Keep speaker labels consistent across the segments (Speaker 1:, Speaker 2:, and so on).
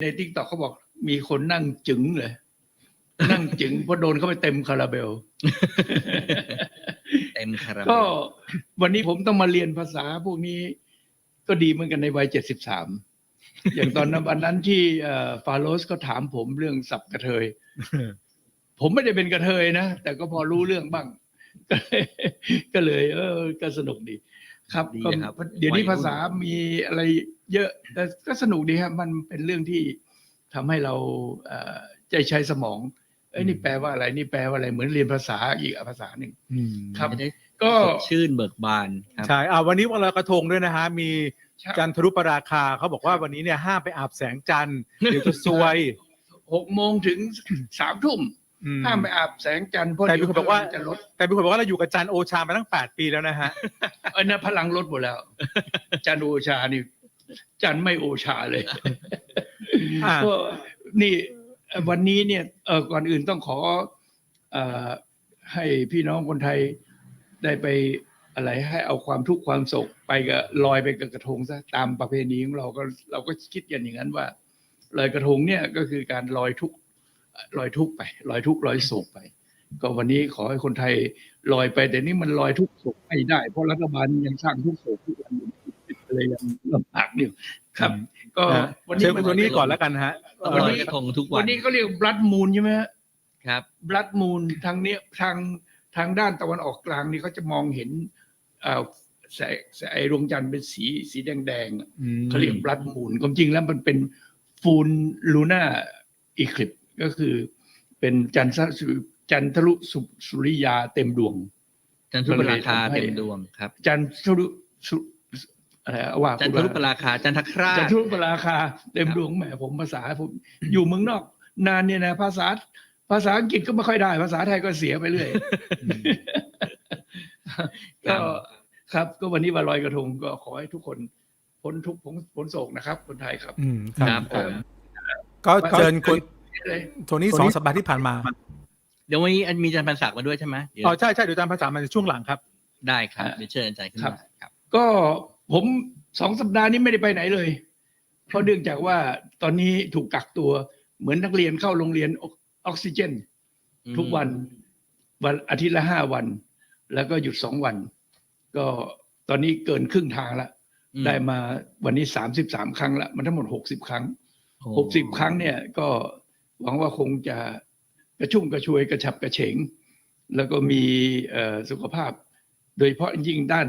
Speaker 1: ในทิกตอกเขาบอกมีคนนั่งจึงเลย นั่งจึงเพราะโดนเข้าไปเต็มคาราเบล
Speaker 2: เต็มคาราเบ
Speaker 1: ก็
Speaker 2: ล
Speaker 1: วันนี้ผมต้องมาเรียนภาษาพวกนี้ก็ดีเหมือนกันในวัยเจ็ดสิบสามอย่างตอนนั้นวันนั้นที่เอ่อฟาโรสก็ถามผมเรื่องสับกระเทย ผมไม่ได้เป็นกระเทยนะ แต่ก็พอรู้เรื่องบ้าง ก็เลยก็เลยเออก็สนุกดี ครับ
Speaker 2: ดี
Speaker 1: ก็
Speaker 2: นะครับ
Speaker 1: เดี๋ยวนี้
Speaker 2: วัยรุ่น
Speaker 1: ภาษามีอะไรเยอะ แต่ก็สนุกดีครับมันเป็นเรื่องที่ทำให้เราเอ่อใจใช้สมอง เอ้ยนี่แปลว่าอะไรนี่แปลว่าอะไรเหมือนเรียนภาษาอีกภาษาหนึ่ง
Speaker 3: อืม
Speaker 1: ครับ
Speaker 2: จะได้
Speaker 1: ก็
Speaker 2: สดชื่นเบิกบานครับ
Speaker 3: ใช่อ่าวันนี้วันลอยกระทงด้วยนะฮะมี
Speaker 1: ครับ
Speaker 3: จันทรุปราคาเขาบอกว่าวันนี้เนี่ยห้ามไปอาบแสงจันทร์เดี๋ยวจะซวย
Speaker 1: หกโมงถึงสามทุ่ม
Speaker 3: อืม
Speaker 1: ห้ามไปอาบแสงจันทร์เพราะ
Speaker 3: แต่มี
Speaker 1: เดี๋ยว
Speaker 3: คนบอกว่า
Speaker 1: จะลด
Speaker 3: แต่มีคนบอกว่าเราอยู่กับจันทร์โอชามาตั้งแปดปีแล้วนะฮะ
Speaker 1: เออนะพลังลดหมดแล้ว จันทร์โอชานี่ จันทร์ไม่โอชาเลย
Speaker 3: อ่า
Speaker 1: ก็นี่เอ่อวันนี้เนี่ยเออก่อนอื่นต้องขอเอ่อให้พี่น้องคนไทยได้ไปอะไรให้เอาความทุกข์ความโศกไปกับลอยไปกับกระทงซะตามประเพณีของเราก็เราก็คิดกันอย่างนั้นว่าลอยกระทงเนี่ยก็คือการลอยทุกข์ ลอยทุกข์ไปลอยทุกข์ลอยโศกไป ก็วันนี้ขอให้คนไทยลอยไปแต่นี่มันลอยทุกข์โศกไม่ได้ เพราะรัฐบาลยังสร้างทุกข์โศกทุกวันอยู่อะไรยังลำบากอยู่ครับ ก็
Speaker 3: อะ
Speaker 1: วัน
Speaker 3: เชิ
Speaker 1: นี้
Speaker 3: ญคุณโทนี่ก่อนแล้วกันฮะ
Speaker 2: ต้อง
Speaker 1: วัน
Speaker 2: ล
Speaker 1: นี้
Speaker 2: อยกระทงทุกวั
Speaker 1: วันนนี้เขาเรียก blood moon ใช่ไหมฮะ
Speaker 2: ครับ
Speaker 1: blood moon ทางเนี้ยทางทางด้านตะวันออกกลางนี่เขาจะมองเห็นเอ่อแสงแสงไอดวงจันทร์เป็นสีสีแดงๆอะ
Speaker 3: อืม
Speaker 1: เขาเรียก blood moon ความจริงแล้วมันเป็นฟูลลูน่าอีคลิป ก็คือเป็นจันทรสุจันทรุสุสุริยาเต็มดวง
Speaker 2: จันทรุปราคา
Speaker 1: ก็เลยทำให้
Speaker 2: เต็มดวงครับ
Speaker 1: จันทรุสุอะไรอะว่า
Speaker 2: จันทรุปราคาจันทครา
Speaker 1: จัน
Speaker 2: ช
Speaker 1: ทรุปราคาเต็มดวงแหมผมภาษาผม อยู่เมืองนอก นานเนี่ยนะภาษา ภาษาอังกฤษก็ไม่ค่อยได้ ภาษาไทยก็เสียไปเรื่อยก็ครับ ก็วันนี้วันลอยกระทงก็ขอให้ทุกคนพ้นทุกข์พ้นพ้นโศกนะครับ คนไทยครับ
Speaker 3: อืมค
Speaker 2: ครั
Speaker 3: รั
Speaker 2: บบผม
Speaker 3: ก็เชิญคุณ
Speaker 1: เลย
Speaker 3: โทนี่สองสัปดาห์ที่ผ่านมา
Speaker 2: เดี๋ยววันนี้มีอาจารย์พันศักดิ์มาด้วยใช่ไหมเดี๋ยว
Speaker 3: อ๋อใช่ใช่เดี๋ยวอาจารย์ภาษามันในช่วงหลังครับ
Speaker 2: ได้ครับเดี๋ยวเชิญอาจารย์ขึ้นมาครับ
Speaker 1: ก็ผมสองสัปดาห์นี้ไม่ได้ไปไหนเลย เพราะเนื่องจากว่าตอนนี้ถูกกักตัวเหมือนนักเรียนเข้าโรงเรียนออกออกซิเจน ทุกวันวันอาทิตย์ละห้าวัน แล้วก็หยุดสองวัน ก็ตอนนี้เกินครึ่งทางละ
Speaker 2: อืม
Speaker 1: ได้มาวันนี้สามสิบสามครั้งละมันทั้งหมดหกสิบครั้ง
Speaker 2: โอ้
Speaker 1: หกสิบครั้งเนี่ยก็ หวังว่าคงจะกระชุ่มกระชวยกระฉับกระเฉง แล้วก็มีสุขภาพ โดยเฉพาะยิ่งด้าน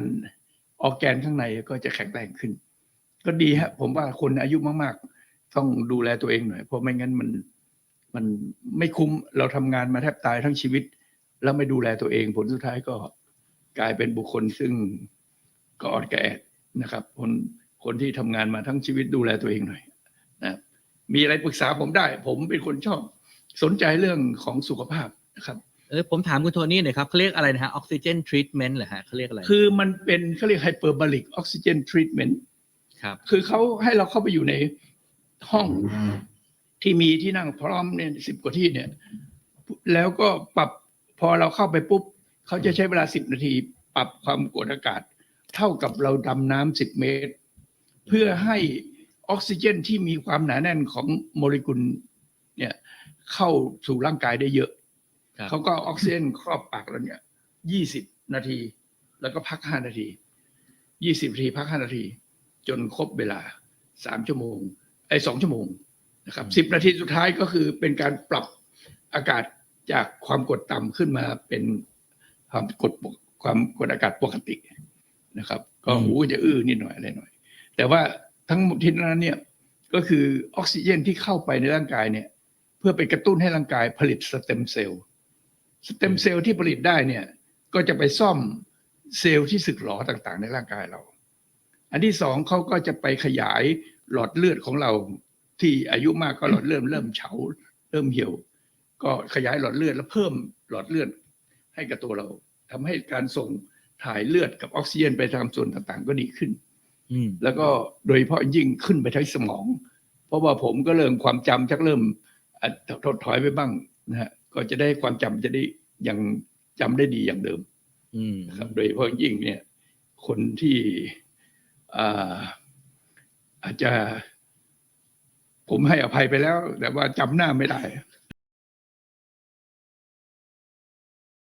Speaker 1: ออร์แกนข้างในก็จะแข็งแรงขึ้น ก็ดีฮะผมว่าคนอายุมากๆ ต้องดูแลตัวเองหน่อย เพราะไม่งั้นมันมันไม่คุ้มเราทำงานมาแทบตายทั้งชีวิต แล้วไม่ดูแลตัวเองผลสุดท้ายก็กลายเป็นบุคคลซึ่งก็ออดแกอนะครับ คนคนที่ทำงานมาทั้งชีวิตดูแลตัวเองหน่อย มีอะไรปรึกษาผมได้ ผมเป็นคนชอบสนใจเรื่องของสุขภาพนะครับ
Speaker 2: เออผมถามคุณโทนี่หน่อยครับเขาเรียกอะไรนะฮะออกซิเจนทรีทเมนต์เหรอฮะเขาเรียกอะไร
Speaker 1: คือมันเป็นเขาเรียกไฮเปอร์บาริกออกซิเจนทรีทเมนต์
Speaker 2: ครับ
Speaker 1: คือเขาให้เราเข้าไปอยู่ในห้องที่มีที่นั่งพร้อมเนี่ยสิบกว่าที่เนี่ย แล้วก็ปรับพอเราเข้าไปปุ๊บเขาจะใช้เวลาสิบนาที ปรับความกดอากาศ เท่ากับเราดำน้ำสิบเมตร เพื่อให้ ออกซิเจนที่มีความหนาแน่นของโมเลกุลเนี่ยเข้าสู่ร่างกายได้เยอะ
Speaker 2: ครับ
Speaker 1: เขาก็เอาออกซิเจนครอบปากเราเนี่ยยี่สิบนาที แล้วก็พักห้านาทียี่สิบนาทีพักห้านาที จนครบเวลาสามชั่วโมงไอ้สองชั่วโมงนะครับสิบนาทีสุดท้ายก็คือเป็นการปรับอากาศจากความกดต่ำขึ้นมาเป็นความกดปกความกดอากาศปกตินะครับ ก็
Speaker 2: อืม
Speaker 1: หูจะอื้อนิดหน่อยอะไรหน่อย แต่ว่า ทั้งหมดที่นั้นเนี่ยก็คือออกซิเจนที่เข้าไปในร่างกายเนี่ย เพื่อไปกระตุ้นให้ร่างกายผลิตสเต็มเซลล์สเต็มเซลล์ที่ผลิตได้เนี่ย ก็จะไปซ่อมเซลล์ที่สึกหรอต่างๆ ในร่างกายเรา อันที่สองเขาก็จะไปขยายหลอดเลือดของเราที่อายุมากก็หลอดเลือดเริ่มเฉาเริ่มเหี่ยว ก็ขยายหลอดเลือดแล้วเพิ่มหลอดเลือดให้กับตัวเราทำให้การส่งถ่ายเลือดกับออกซิเจนไปตามส่วนต่างๆ ก็ดีขึ้น แล้วก็โดยเฉพาะยิ่งขึ้นไปที่สมอง เพราะว่าผมก็เริ่มความจำชักเริ่มอะถดถอยไปบ้างนะฮะก็จะได้ความจำจะได้ยังจำได้ดีอย่างเดิม
Speaker 2: อืม
Speaker 1: นะครับ โดยเฉพาะยิ่งเนี่ย คนที่อ่าอาจจะ ผมให้อภัยไปแล้ว แต่ว่าจำหน้าไม่ได้